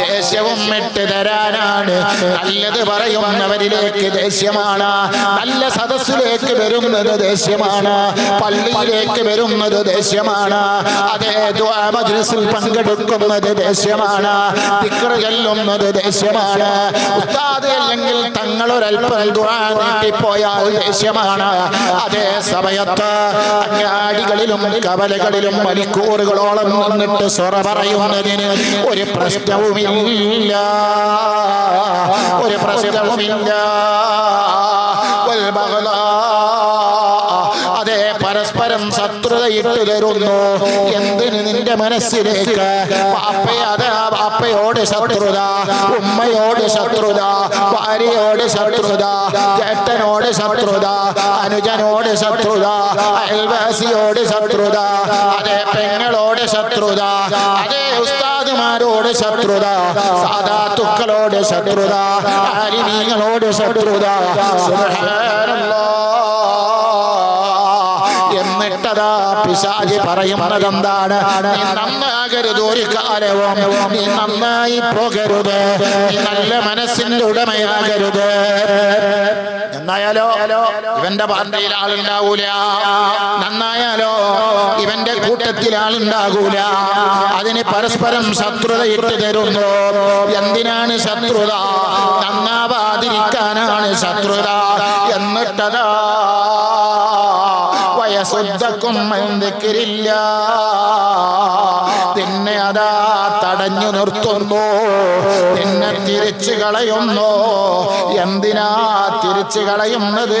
ദേഷ്യവും ഇട്ട് തരാനാണ് നല്ലത് പറയുന്നവരിലേക്ക് ദേഷ്യമാണ്. നല്ല സദസ്സിലേക്ക് വരുന്നത് ദേഷ്യമാണ്. പള്ളിയിലേക്ക് വരുന്നത് ദേഷ്യമാണ്. അതേ മജ്ലിസിൽ പങ്കെടുക്കുന്നത് ദേഷ്യമാണ്. തിക്കറ് ചെല്ലുന്നത് ദേഷ്യമാണ്. അല്ലെങ്കിൽ തങ്ങളൊരൽപ്പം ദുആ നീട്ടിപ്പോയാൽ ദേഷ്യമാണ്. അതേ സമയത്ത് അങ്ങാടികളിലും കവലകളിലും മണിക്കൂറുകളോളം നിന്നിട്ട് സ്വറ പറയുന്നതിന് ഒരു പ്രശ്നവുമില്ല. ഒരു പ്രശ്നവുമില്ല. തരുന്നു എന്തിന് നിന്റെ മനസ്സിലേക്ക്? പാപ്പയത് പാപ്പയോട് ശത്രുത ഉമ്മയോട് ശത്രുത ഭാര്യയോട് ശത്രുത ചേട്ടനോട് ശത്രുത അനുജനോട് ശത്രുത അയൽവാസിയോട് ശത്രുത അതെ പെങ്ങളോട് ശത്രുത അതെ ഉസ്താദുമാരോട് ശത്രുത സാധാത്തുക്കളോട് ശത്രുത ആലിമീങ്ങളോട് ശത്രുത. സുബ്ഹാനല്ലാഹ്. എന്നിട്ടതാ പിശാജി പറയുന്നത് എന്താണ് നീ നന്നാകരുത് ഒരു കാലവും. നീ നന്നായി പോകരുത്. നീ നല്ല മനസ്സിന്റെ ഉടമയാകരുത്. നന്നായാലോ ഇവന്റെ പാർട്ടിയിൽ ആളുണ്ടാവൂല. നന്നായാലോ ഇവന്റെ കൂട്ടത്തിൽ ആളുണ്ടാകൂല. അതിന് പരസ്പരം ശത്രുത ഇട്ട് തരുന്നു. എന്തിനാണ് ശത്രുത? നന്നാവാതിരിക്കാനാണ് ശത്രുത. എന്നിട്ടതാ വയസ്സുദ്ധക്കും എന്തിക്കില്ല പിന്നെ അതാ തടഞ്ഞു നിർത്തുന്നു. പിന്നെ തിരിച്ചു കളയുന്നു. എന്തിനാ തിരിച്ചു കളയുന്നത്?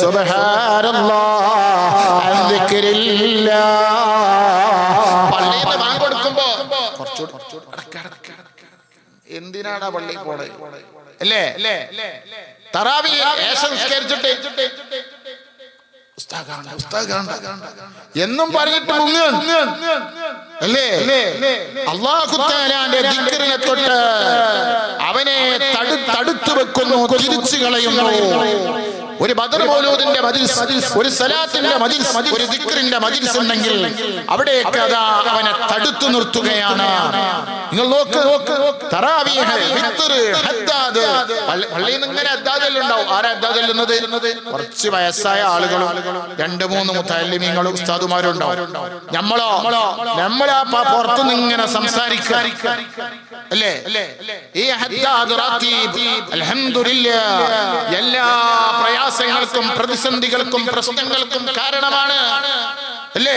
സുബഹാരല്ലോ എന്തിക്കില്ല പള്ളിയിൽ നിന്ന് ബാങ്ക് കൊടുക്കുമ്പോ കുറച്ചുകൂടി അടക്ക്, അടക്ക്, അടക്ക്. എന്തിനാടാ പള്ളി പോണേ? അല്ലേ? തറാവി ഏശ എന്നും പറഞ്ഞിട്ട് അല്ലേ? അള്ളാഹുത്താലാന്റെ ദിക്കറിനെ തൊട്ട് അവനെ തടു തടുത്തു വെക്കുന്നു തിരിച്ചു കളയുന്നു. ഒരു ബദർ മൗലൂദിന്റെ മജിൽസ് ഒരു സലാത്തിന്റെ മജിൽസ് ഒരു ദിക്റിന്റെ മജിൽസ് ഉണ്ടെങ്കിൽ അവിടേക്ക് അതാ അവനെ തടുത്തു നിർത്തുകയാണ്. നിങ്ങൾ നോക്ക് നോക്ക് വിത്തറ് ഹദ്ദാദ്. പള്ളി- പള്ളിയിൽ നിന്ന് ഇങ്ങനെ ഹദ്ദാദല്ലുണ്ടാവും ആരാ ഹദ്ദാദല്ലുന്നത് കുറച്ച് വയസ്സായ ആളുകളും രണ്ട് മൂന്ന് മുത്തല്ലിമീങ്ങളും ഉസ്താദുമാരും ഉണ്ടാവും നമ്മളോ നമ്മളാ പുറത്തു നിന്ന് ഇങ്ങനെ സംസാരിക്കുക അല്ലേ? ഈ ഹദ്ദാദ് റാത്തീബ്. അൽഹംദുലില്ലാ എല്ലാ പ്രയാസങ്ങൾക്കും പ്രതിസന്ധികൾക്കും പ്രശ്നങ്ങൾക്കും കാരണമാണ്. അല്ലേ?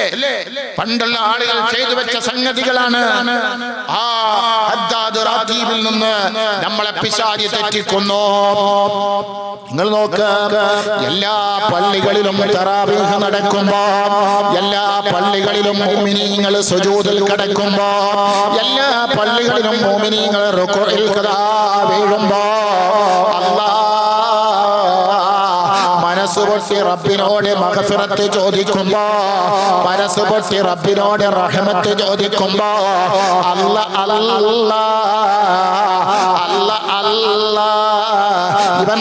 പണ്ടുള്ള ആളുകൾ ചെയ്തു വെച്ച സംഗതികളാണ്. ആ നിന്ന് നമ്മളെ പിശാചി തെറ്റിക്കുന്നു. നിങ്ങൾ നോക്ക് എല്ലാ പള്ളികളിലും തറാവീഹ് നടക്കുമ്പോ എല്ലാ പള്ളികളിലും മോമിനീങ്ങൾ സുജൂദിൽ കിടക്കുമ്പോ എല്ലാ പള്ളികളിലും മോമിനീങ്ങൾ റുക്കുഇൽ കഥാ വീഴുമ്പോ മനസ്സ് പൊട്ടി റബ്ബിനോട് മഹഫിറത്ത് ചോദിക്കുമ്പോ മനസ്സ് പൊട്ടി റബ്ബിനോട് റഹമത്ത് ചോദിക്കുമ്പോ അല്ല അല്ല ഇവൻ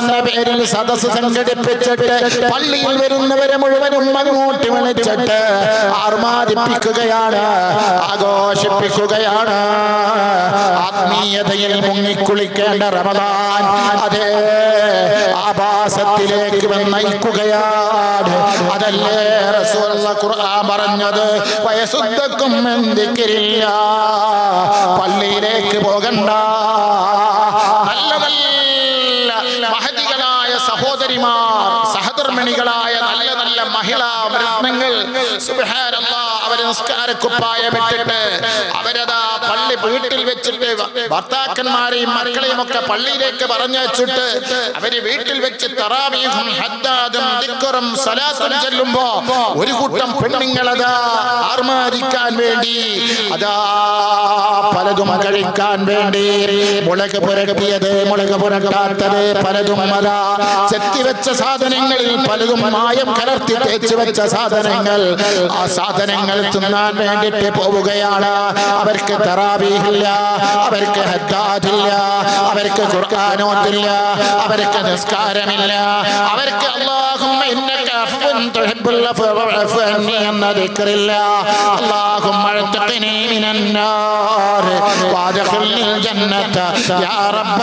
എന്ന പേരിൽ സദസ് സംഘടിപ്പിച്ചിട്ട് പള്ളിയിൽ വരുന്നവരെ മുഴുവനും അങ്ങോട്ട് വിളിച്ചിട്ട് ആർമാദിപ്പിക്കുകയാണ് ആഘോഷിപ്പിക്കുകയാണ്. ആത്മീയതയിൽ മുങ്ങിക്കുളിക്കേണ്ട റമദാൻ അതേ ആഭാസത്തിലേക്ക് നയിക്കുകയാണ് അതല്ലേ റസൂലുള്ള ഖുർആൻ പറഞ്ഞത്? വയസ്സുദ്ധക്കും എന്തിക്കില്ല പള്ളിയിലേക്ക് പോകണ്ട. നല്ല നല്ല മഹതികളായ സഹോദരിമാർ സഹധർമ്മിണികളായ നല്ല നല്ല മഹിളാ ബ്രാഹ്മണങ്ങൾ സുബ്ഹാനല്ലാഹ് അവർ നിസ്കാരക്കുപ്പായം ഇട്ടിട്ട് അവരതാ പള്ളി വീട്ടിൽ വെച്ചിട്ട് ഭർത്താക്കന്മാരെയും മക്കളെയും ഒക്കെ പള്ളിയിലേക്ക് പറഞ്ഞുവെച്ചിട്ട് അവർ വീട്ടിൽ വെച്ച് തറാവീഹും ഹദ്ദാദും സലാത്തും ചെല്ലുമ്പോ ഒരു കൂട്ടം പെണ്ണുങ്ങളതാ ആർമാദിക്കാൻ വേണ്ടി അതാ പലതും കഴിക്കാൻ വേണ്ടി. മുളക് പുരട്ടിയത് മുളക് പുരട്ടാത്തത് പലതും അതാ. ചെത്തിവെച്ച സാധനങ്ങളിൽ പലതും മായം കലർത്തി തേച്ച് വെച്ച സാധനങ്ങൾ. ആ സാധനങ്ങൾ തിന്നാൻ വേണ്ടിട്ട് പോവുകയാണ് അവർക്ക് തറാബിയില്ല അവർക്ക് ഹദ്ദാദില്ല അവർക്ക് ഖുർആാനോത്തില്ല അവർക്ക് നിസ്കാരമില്ല അവർക്ക് അള്ളാഹുമ്മ ഇന്നക അഫ്വുൻ تحب العفو فاعف عني എന്ന ദിക്റില്ല اللهم اعتقني من النار وادخلني الجنة يا رب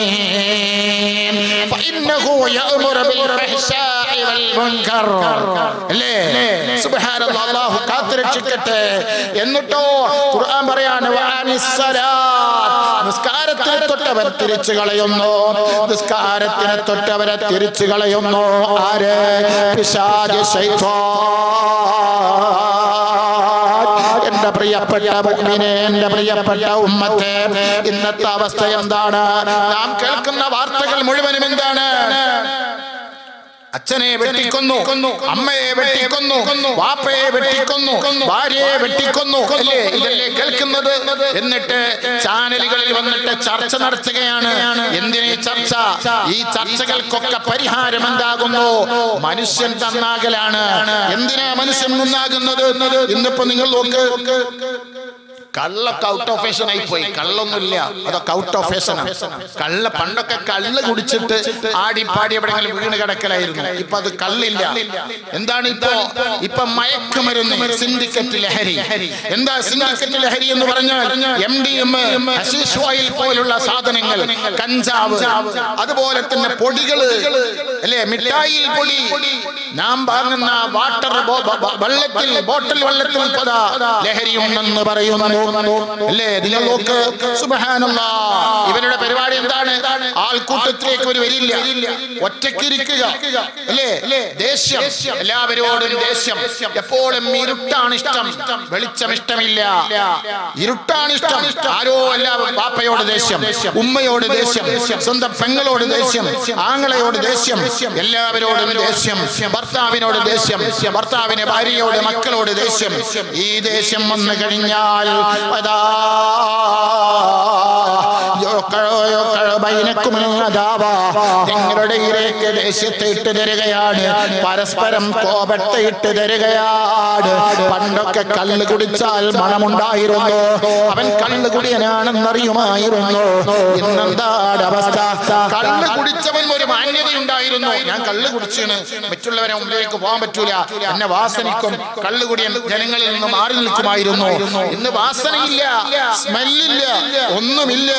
العالمين فإنه يأمر بالفحشاء മുൻകർ അല്ലേ? സുബ്ഹാനല്ലാഹ് അല്ലാഹു കാത്തുരക്ഷിക്കട്ടെ. എന്നിട്ടോ ഖുർആൻ പറയാണ് നിസ്കാരത്തിനെ തൊട്ടവർ തിരിച്ചു കളയുന്നു. നിസ്കാരത്തിനെ തൊട്ടവരെ തിരിച്ചു കളയുന്നു. ആര്? പിശാജ് ശൈത്വാൻ എന്റെ പ്രിയപ്പെട്ട മുഗ്മിനെ എന്റെ പ്രിയപ്പെട്ട ഉമ്മത്തെ ഇന്നത്തെ അവസ്ഥ എന്താണ്? നാം കേൾക്കുന്ന വാർത്തകൾ മുഴുവനും എന്താണ്? അച്ഛനെ വെട്ടിക്കൊന്നു അമ്മയെ വെട്ടിക്കൊന്നു വാപ്പയെ വെട്ടിക്കൊന്നു ഭാര്യയെ വെട്ടിക്കൊന്നു അല്ലേ? ഇതല്ലേ കേൾക്കുന്നത്? എന്നിട്ട് ചാനലുകളിൽ വന്നിട്ട് ചർച്ച നടത്തുകയാണ്. എന്തിനീ ചർച്ച? ഈ ചർച്ചകൾക്കൊക്കെ പരിഹാരം എന്താകുന്നു? മനുഷ്യൻ തന്നാകലാണ്. എന്തിനാ മനുഷ്യൻ നന്നാകുന്നത് ഇന്നിപ്പോ നിങ്ങൾ നോക്ക്. കള്ളൊക്കെ ഔട്ട് ഓഫ് ഫാഷൻ ആയി പോയി. കള്ളൊന്നുമില്ല. അതൊക്കെ ഔട്ട് ഓഫ് ഫാഷൻ കള്ള പണ്ടൊക്കെ കള്ള് കുടിച്ചിട്ട് ആടി പാടി എവിടെയെങ്കിലും വീണ് കിടക്കലായിരുന്നു. ഇപ്പൊ അത് കള്ളില്ല. എന്താണ് ഇപ്പോ? ഇപ്പൊ? മയക്കുമരുന്ന് സിൻഡിക്കറ്റ് ലഹരി. എന്താ സിൻഡിക്കറ്റ് ലഹരി എന്ന് പറഞ്ഞാൽ എം ഡി എം ഹഷീഷ് ഓയിൽ പോലുള്ള സാധനങ്ങൾ കഞ്ചാവ് അതുപോലെ തന്നെ പൊടികൾ അല്ലെ? മിഠായിൽ പൊടി. നാം വാങ്ങുന്ന വാട്ടർ വെള്ളത്തിൽ ബോട്ടിൽ വെള്ളത്തിൽ ലഹരി ഉണ്ടെന്ന് പറയുന്നു. അല്ലേ? നിങ്ങൾ നോക്ക് സുബ്ഹാനല്ലാ. ഇവരുടെ പരിപാടി എന്താണ്? ആൾക്കൂട്ടത്തിലേക്ക് ഒരു വരില്ല. ഒറ്റക്കിരിക്കുക അല്ലേ? ദേഷ്യം. എല്ലാവരോടും ദേഷ്യം. എപ്പോഴും ഇരുട്ടാണ് ഇഷ്ടം. വെളിച്ചം ഇഷ്ടമില്ല. ഇരുട്ടാണ് ഇഷ്ടം. ആരോ അല്ല പാപ്പയോട് ദേഷ്യം. ഉമ്മയോട് ദേഷ്യം. സ്വന്തം പെങ്ങളോട് ദേഷ്യം. ആങ്ങളയോട് ദേഷ്യം. എല്ലാവരോടും ദേഷ്യം. ഭർത്താവിനോട് ദേഷ്യം. ഭർത്താവിന് ഭാര്യയോട് മക്കളോട് ദേഷ്യം. ഈ ദേഷ്യം വന്നു കഴിഞ്ഞാൽ നിങ്ങളുടെ ദേഷ്യത്തെ ഇട്ട് തരികയാണ്. പരസ്പരം കോപത്തെ ഇട്ട് തരികയാണ്. പണ്ടൊക്കെ കല്ല് കുടിച്ചാൽ മണമുണ്ടായിരുന്നു. അവൻ കല്ല് കുടിയനാണെന്നറിയുമായിരുന്നു. ഇന്നെന്താണ് അവസ്ഥ? കല്ല് കുടിച്ചവൻ ഒരു മാന്യത ഉണ്ടായിരുന്നു ഞാൻ കള്ള് കുടിച്ചാണ് മറ്റുള്ളവരെ മുമ്പിലേക്ക് പോകാൻ പറ്റൂല. എന്നെ വാസനിക്കും. കള്ളുകുടിയൻ ജനങ്ങളിൽ നിന്ന് മാറി നിൽക്കുമായിരുന്നു. ഇന്ന് വാസനയില്ല. സ്മെല്ലില്ല. ഒന്നുമില്ല.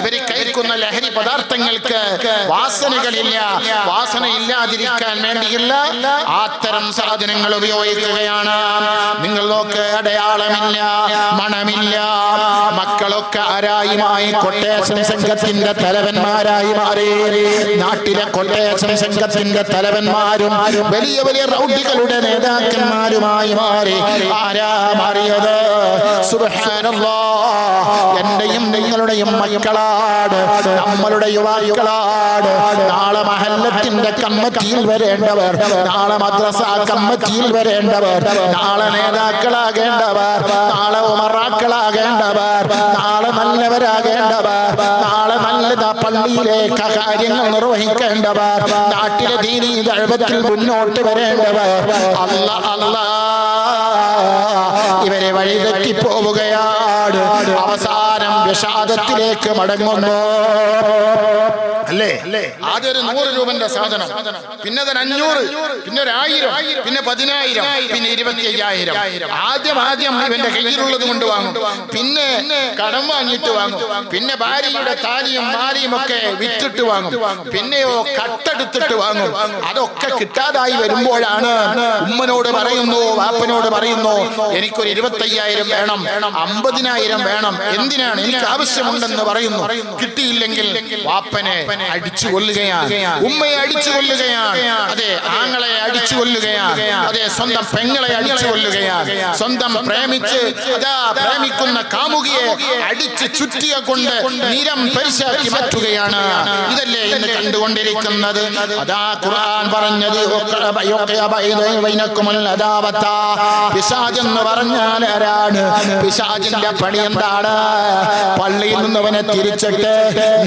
ഇവർ കഴിക്കുന്ന ലഹരി പദാർത്ഥങ്ങൾക്ക് വാസനകളില്ല. വാസന ഇല്ലാതിരിക്കാൻ വേണ്ടിയില്ല. അത്തരം സാധനങ്ങൾ ഉപയോഗിക്കുകയാണ്. നിങ്ങൾ നോക്ക് അടയാളമില്ല. മണമില്ല. മക്കളൊക്കെ ആരായുമായി കൊട്ടേഷൻ സംഘത്തിന്റെ തലവന്മാരായി മാറി. നാട്ടിലെ കൊട്ടേഷൻ സംഘത്തിന്റെ തലവന്മാരും വലിയ വലിയ റൗഡികളുടെ നേതാക്കന്മാരുമായി മാറി. ആരാ മാറിയത്? എന്റെയും നിങ്ങളുടെയും മക്കളാട് നമ്മളുടെ യുവാക്കളാട് നാളെ മഹല്ലത്തിന്റെ കമ്മറ്റിയിൽ വരേണ്ടവർ. നാളെ മദ്രസ കമ്മറ്റിയിൽ വരേണ്ടവർ. നാളെ നേതാക്കളാകേണ്ടവർ. നാളെ ഉമറാക്കളാകേണ്ടവർ. നാളെ നല്ലവരാകേണ്ടവർ നാളെ നല്ലത പള്ളിയിലേക്ക് കാര്യങ്ങൾ നിർവഹിക്കേണ്ടവർ നാട്ടിലെ ദീനി ദഴവത്തിൽ മുന്നോട്ട് വരേണ്ടവർ അല്ല അല്ല. ഇവരെ വഴിതെറ്റി പോവുകയാണ് അവസാനം വിഷാദത്തിലേക്ക് മടങ്ങുന്നു. അല്ലേ? ആദ്യം ഒരു നൂറ് രൂപന്റെ സാധനം പിന്നെ അതൊരു അഞ്ഞൂറ് പിന്നെ ഒരു ആയിരം പിന്നെ പതിനായിരം പിന്നെ ഇരുപത്തി അയ്യായിരം ആദ്യം ആദ്യം ഇവന്റെ കയ്യിലുള്ളത് കൊണ്ട് വാങ്ങും. പിന്നെ കടം വാങ്ങിയിട്ട് വാങ്ങും. പിന്നെ ഭാര്യയുടെ താലിയും മാലിയും ഒക്കെ വിറ്റിട്ട് വാങ്ങും. പിന്നെയോ കട്ടെടുത്തിട്ട് വാങ്ങും. അതൊക്കെ കിട്ടാതായി വരുമ്പോഴാണ് ഉമ്മനോട് പറയുന്നു വാപ്പനോട് പറയുന്നു എനിക്കൊരു ഇരുപത്തയ്യായിരം വേണം അമ്പതിനായിരം വേണം എന്തിനാണ്? എനിക്ക് ആവശ്യമുണ്ടെന്ന് പറയുന്നു. കിട്ടിയില്ലെങ്കിൽ വാപ്പനെ അടിച്ചു കൊല്ലുകയാണ്. ഉമ്മയെ അടിച്ചു കൊല്ലുകയാണ്. അതെ ആങ്ങളെ അടിച്ചു കൊല്ലുകയാണ്. അതെ സ്വന്തം പെങ്ങളെ അടിച്ചു കൊല്ലുകയാണ്. സ്വന്തം പ്രേമിച്ച് അതാ പ്രേമിക്കുന്ന കാമുകിയെ അടിച്ച് ചുറ്റിയ കൊണ്ട് നിരം പരിശാക്കി മാറ്റുകയാണ്. ഇതല്ലേ ഇന്ന് കണ്ടുകൊണ്ടിരിക്കുന്നത്? അതാ ഖുർആൻ പറഞ്ഞത് പിശാജ് എന്ന് പറഞ്ഞാൽ ആരാണ്? പിശാജിന്റെ പണി എന്താണ്? പള്ളിയിൽ നിന്നവനെ തിരിച്ചിട്ട്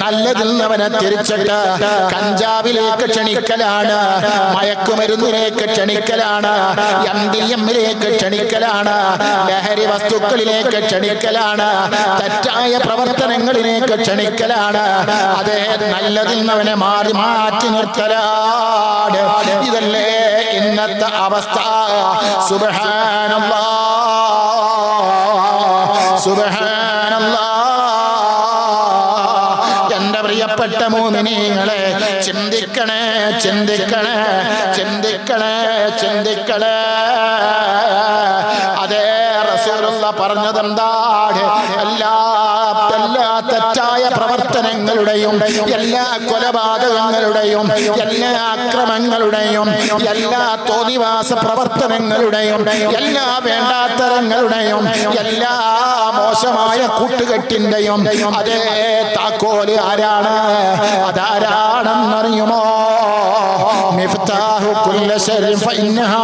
നല്ലതിൽ നിന്നവനെ തിരിച്ചിട്ട് കഞ്ചാവിലേക്ക് ക്ഷണിക്കലാണ് മയക്കുമരുന്നിലേക്ക് ക്ഷണിക്കലാണ് എം ഡി എമ്മിലേക്ക് ക്ഷണിക്കലാണ് ലഹരി വസ്തുക്കളിലേക്ക് ക്ഷണിക്കലാണ് തെറ്റായ പ്രവർത്തനങ്ങളിലേക്ക് ക്ഷണിക്കലാണ്. അതേ നല്ലതിൽ നിന്നവനെ മാറി മാറ്റി നിർത്തലാണ്. ഇതല്ലേ ഇന്നത്തെ അവസ്ഥ. സുബഹാനല്ലാ. സുബഹാനല്ലാ പ്രിയപ്പെട്ട മോമിനിങ്ങളെ ചിന്തിക്കണേ ചിന്തിക്കണേ ചിന്തിക്കണേ ചിന്തിക്കണേ. അതേ റസൂലുള്ള പറഞ്ഞതെന്താണ് എല്ലാ തെറ്റായ പ്രവർത്തനങ്ങളുടെയും എല്ലാ കൊലപാതകങ്ങളുടെയും എല്ലാ അക്രമങ്ങളുടെയും എല്ലാ തോതിവാസ പ്രവർത്തനങ്ങളുടെയും എല്ലാ വേണ്ടാത്തരങ്ങളുടെയും എല്ലാ മോശമായ കൂട്ടുകെട്ടിന്റെയും അതേ താക്കോൽ ആരാണ്? അതാരാണെന്നറിയുമോ? മിഫ്താഹു കുല്ല ഫഇന്നഹാ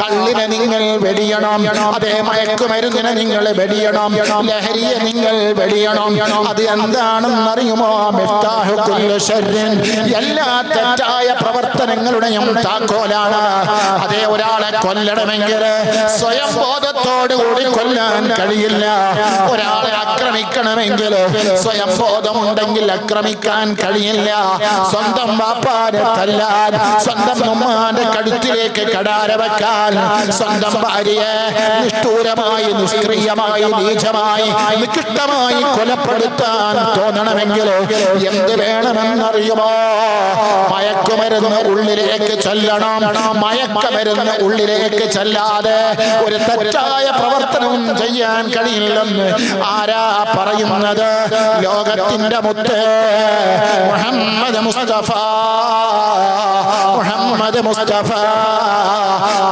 കള്ളിനെ നിങ്ങൾ വെടിയണം. അതേ മയക്കുമരുന്നിനെ നിങ്ങൾ വെടിയണം. ലഹരിയെ നിങ്ങൾ വെടിയണം. അത് എന്താണെന്നറിയുമോ? എല്ലാ തെറ്റായ പ്രവർത്തനങ്ങളുടെയും താക്കോലാണ്. അതേ ഒരാളെ കൊല്ലണമെങ്കിൽ സ്വയം ബോധത്തോടുകൂടി കൊല്ലാൻ കഴിയില്ല. ഒരാളെ ആക്രമിക്കണമെങ്കിൽ സ്വയം ബോധമുണ്ടെങ്കിൽ ആക്രമിക്കാൻ കഴിയില്ല. സ്വന്തം വാപ്പാരെ തല്ലാൻ സ്വന്തം ഉമ്മാന്റെ കഴുത്തിലേക്ക് കടാര വെക്കാൻ സ്വന്തം ഭാര്യയെ നിഷ്ഠൂരമായി നിഷ്ക്രിയമായി നീചമായി നികൃഷ്ടമായി കൊലപ്പെടുത്താൻ തോന്നണമെങ്കിൽ എന്ത് വേണമെന്നറിയുമോ? മയക്കുമരുന്ന് ഉള്ളിലേക്ക് ചെല്ലണം. മയക്കമരുന്ന് ഉള്ളിലേക്ക് ചെല്ലാതെ ഒരു തെറ്റായ പ്രവർത്തനവും ചെയ്യാൻ കഴിയില്ലെന്ന് ആരാ പറയുന്നത്? ലോകത്തിന്റെ മുത്ത് മുഹമ്മദ് മുസ്തഫ. മുഹമ്മദ് മുസ്തഫ.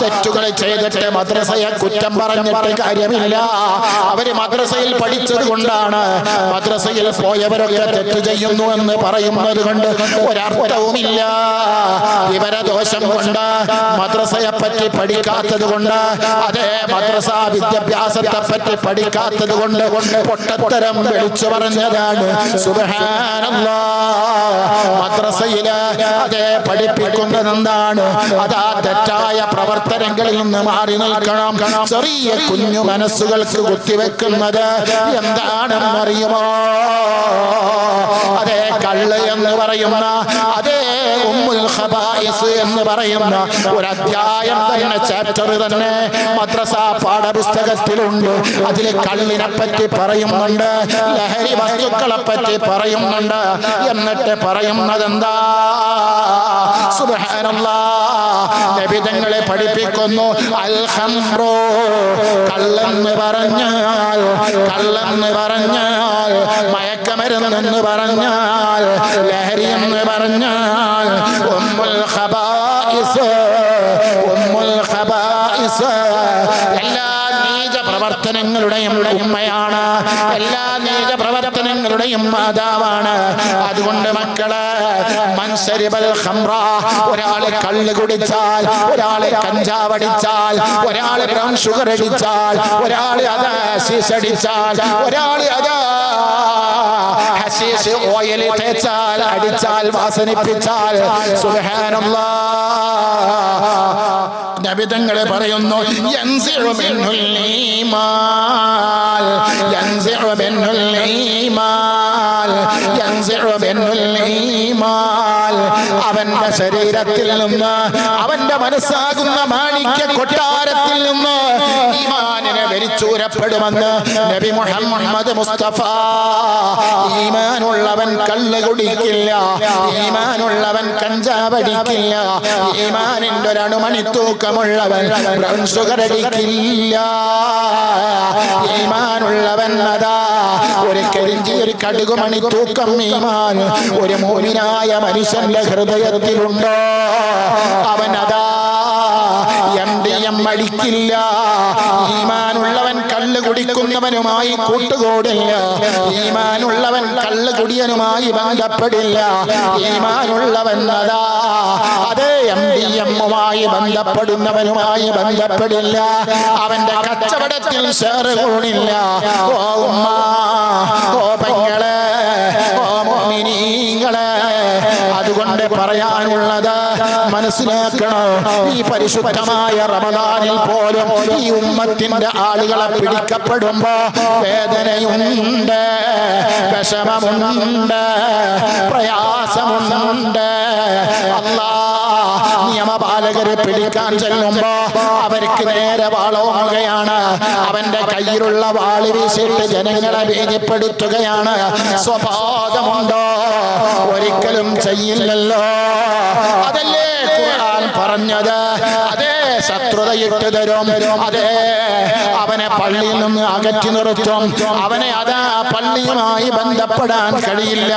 തെറ്റുകൾ ചെയ്തിട്ട് മദ്രസയെ കുറ്റം പറഞ്ഞിട്ട് കാര്യമില്ല. അവർ മദ്രസയിൽ പഠിച്ചത് കൊണ്ടാണ് മദ്രസയിൽ പോയവരൊക്കെ തെറ്റ് ചെയ്യുന്നു എന്ന് പറയുന്നത് കൊണ്ട് ഒരർത്ഥവുമില്ല. വിവരദോഷം കൊണ്ട് മദ്രസയെ പറ്റി പഠിക്കാത്തത് കൊണ്ട് അതേ മദ്രസ വിദ്യാഭ്യാസത്തെ പറ്റി പഠിക്കാത്തത് കൊണ്ട് പൊട്ടത്തരം വിളിച്ചു പറഞ്ഞതാണ്. സുബഹാനല്ലാ. മദ്രസയിൽ അതേ പഠിപ്പിക്കുന്നത് എന്താണ്? അതാ തെറ്റായ പ്രവർത്തനങ്ങളിൽ നിന്ന് മാറി നിൽക്കണം. ചെറിയ കുഞ്ഞു മനസ്സുകൾക്ക് കുത്തിവെക്കുന്നത് എന്താണെന്നറിയുമോ? അതേ കള്ള് എന്ന് പറയുന്ന അതേ ഖബായിസ് എന്ന് പറയുന്ന ഒരു അധ്യായം തന്നെ ചാപ്റ്റർ തന്നെ മദ്രസ പാഠപുസ്തകത്തിലുണ്ട്. അതിൽ കള്ളിനെ പറ്റി പറയുന്നുണ്ട് ലഹരി വസ്തുക്കളെ പറ്റി പറയുന്നുണ്ട്. എന്നിട്ട് പറയുന്നത് എന്താ നബിതങ്ങളെ പഠിപ്പിക്കുന്നു അൽഹംബ്രോ കള്ളെന്ന് പറഞ്ഞാൽ കള്ളെന്ന് പറഞ്ഞാൽ മയക്കമരുന്നെന്ന് പറഞ്ഞാൽ ലഹരി എന്ന് പറഞ്ഞാൽ പ്രവർത്തനങ്ങളുടെയും ഉമ്മയാണ്. എല്ലാ നീച പ്രവർത്തനങ്ങളുടെയും മാതാവാണ്. അതുകൊണ്ട് മക്കൾ ഒരാൾ കള്ള് കുടിച്ചാൽ ഒരാൾ കഞ്ചാവടിച്ചാൽ ഒരാൾ ബ്രൗൺ ഷുഗർ അടിച്ചാൽ ഒരാൾ അത് അടിച്ചാൽ ഒരാൾ അത് ഹസീസ് ഓയിൽ തേച്ചാൽ അടിച്ചാൽ വാസനിപ്പിച്ചാൽ സുബ്ഹാനല്ലാഹ് നബിതങ്ങളെ പറയുന്നു അവന്റെ ശരീരത്തിൽ നിന്ന് അവന്റെ മനസ്സാകുന്ന മാണിക്യ കൊട്ടാരത്തിൽ വലിച്ചൂരപ്പെടുമെന്ന് നബി മുഹമ്മദ് മുസ്തഫ. ഈമാനുള്ളവൻ കള്ള് കുടിക്കില്ല. ഈമാനുള്ളവൻ കഞ്ചാവടിക്കില്ല. ഈമാനിന്റെ ഒരു തൂക്കമുള്ളവൻ ബ്രൗൺ അടിക്കില്ല. ഈമാനുള്ളവൻ അതാ ഒരു കരിഞ്ചി ഒരു കടുകുമണി തൂക്കം ഈമാൻ. ഒരു മോനായ മനുഷ്യന്റെ ഹൃദയത്തിലുണ്ടോ? അവൻ അതാ എം ഡി എം അടിക്കില്ല. ഈമാനുള്ളവൻ കള്ള് കുടിക്കുന്നവനുമായി കൂട്ടുകൂടില്ല. ഈമാനുള്ളവൻ കള്ള് കുടിയനുമായി ബന്ധപ്പെടില്ല. ഈമാനുള്ളവൻ അതാ അതേ എം ഡി എമ്മുമായി ബന്ധപ്പെടുന്നവനുമായി ബന്ധപ്പെടില്ല. അവന്റെ കച്ചവടത്തിൽ ഷെയർ കൂടില്ല. ഓ ഉമ്മ ഓ പെങ്ങളെ ഓ മോമി മോമിനീങ്ങളെ അതുകൊണ്ട് പറയാനുള്ളത് മനസ്സിലാക്കണോ. ഈ പരിശുദ്ധമായ റമദാനിൽ പോലും ഈ ഉമ്മത്തിന്റെ ആളുകളെ പിടിക്കപ്പെടുമ്പോ വേദനയുണ്ട് വിഷമമുണ്ട് പ്രയാസമുണ്ട്. അല്ലാ നിയമപാലകരെ പിടിക്കാൻ ചെല്ലുമ്പോ അവർക്ക് നേരെ വാളോങ്ങുകയാണ്. അവന്റെ കയ്യിലുള്ള വാളി വീശിട്ട് ജനങ്ങളെ ഭീതിപ്പെടുത്തുകയാണ്. സ്വഭാവമുണ്ടോ ഒരിക്കലും ചെയ്യില്ലല്ലോ. ശത്രുതയിട്ട് തരും. അതെ അവനെ പള്ളിയിൽ നിന്ന് അകറ്റി നിർത്തും. അവനെ അതാ പള്ളിയുമായി ബന്ധപ്പെടാൻ കഴിയില്ല.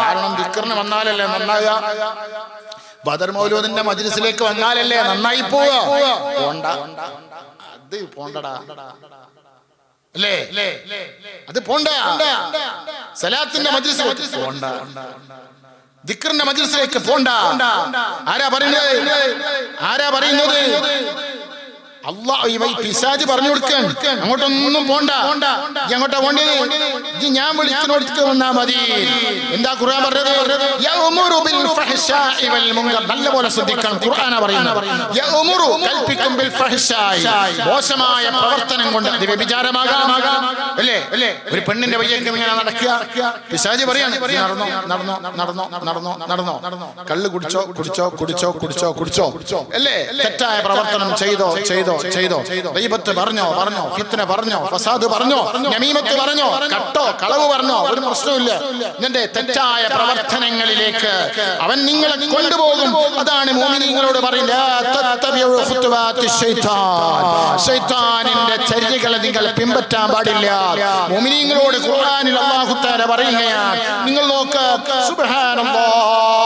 കാരണം ദിക്കറിന് വന്നാലല്ലേ നന്നായ? ബദർ മൗലൂദിന്റെ മജ്ലിസിലേക്ക് വന്നാലല്ലേ നന്നായി പോവുക. പോണ്ട. അത് പോണ്ടടാ. അല്ലേ? അത് പോണ്ട. സലാത്തിന്റെ മജ്ലിസ്. പോണ്ട. ദിക്കറിന്റെ മജിൽസിലേക്ക് പോണ്ട. ആരാ പറയുന്നത്? ആരാ പറയുന്നത്? പിശാജ് പറഞ്ഞു കൊടുക്കാൻ. അങ്ങോട്ടൊന്നും പോണ്ട. അങ്ങോട്ടാ പോണ്ടത് ഞാൻ വിളിച്ചിനോടുത്ത് വന്നാ മതി. എന്താ ഖുർആൻ പറഞ്ഞത്? മുൻകർ നല്ലപോലെ ശ്രദ്ധിക്കണം ഖുർആനാ പറയുന്നത്. മോശമായ പ്രവർത്തനം കൊണ്ട് അത് വ്യഭിചാരമാകാം അല്ലേ? അല്ലേ? ഒരു പെണ്ണിന്റെ വയ്യൊക്കെ ഇങ്ങനെ നടക്കുക. പിശാജ് പറയാണ്. നടന്നോ നടന്നോ നടന്നോ നടന്നോ നടന്നോ നടന്നോ കള്ള് കുടിച്ചോ കുടിച്ചോ കുടിച്ചോ കുടിച്ചോ കുടിച്ചോ അല്ലേ? തെറ്റായ പ്രവർത്തനം ചെയ്തോ ചെയ്തോ. ചെയ്തോ ദൈവത്ത് പറഞ്ഞോ പറഞ്ഞോ. ഫിത്തന പറഞ്ഞോ ഫസാദ് പറഞ്ഞോ നമീമത്ത് പറഞ്ഞോ. കട്ടോ കളവ് പറഞ്ഞോ. ഒരു പ്രശ്നമില്ല നിന്റെ തെറ്റായ പ്രവർത്തനങ്ങളിലേക്ക് അവൻ നിങ്ങളെ കൊണ്ടുപോകും. അതാണ് മോമിനിങ്ങളോട് പറയുന്നത് ചര്യകളെ നിങ്ങൾ പിൻപറ്റാൻ പാടില്ല. മോമിനിങ്ങളോട് ഖുർആനിൽ അള്ളാഹുത്താര പറയുകയാണ് നിങ്ങൾ നോക്ക് സുബ്ഹാനല്ലാഹ്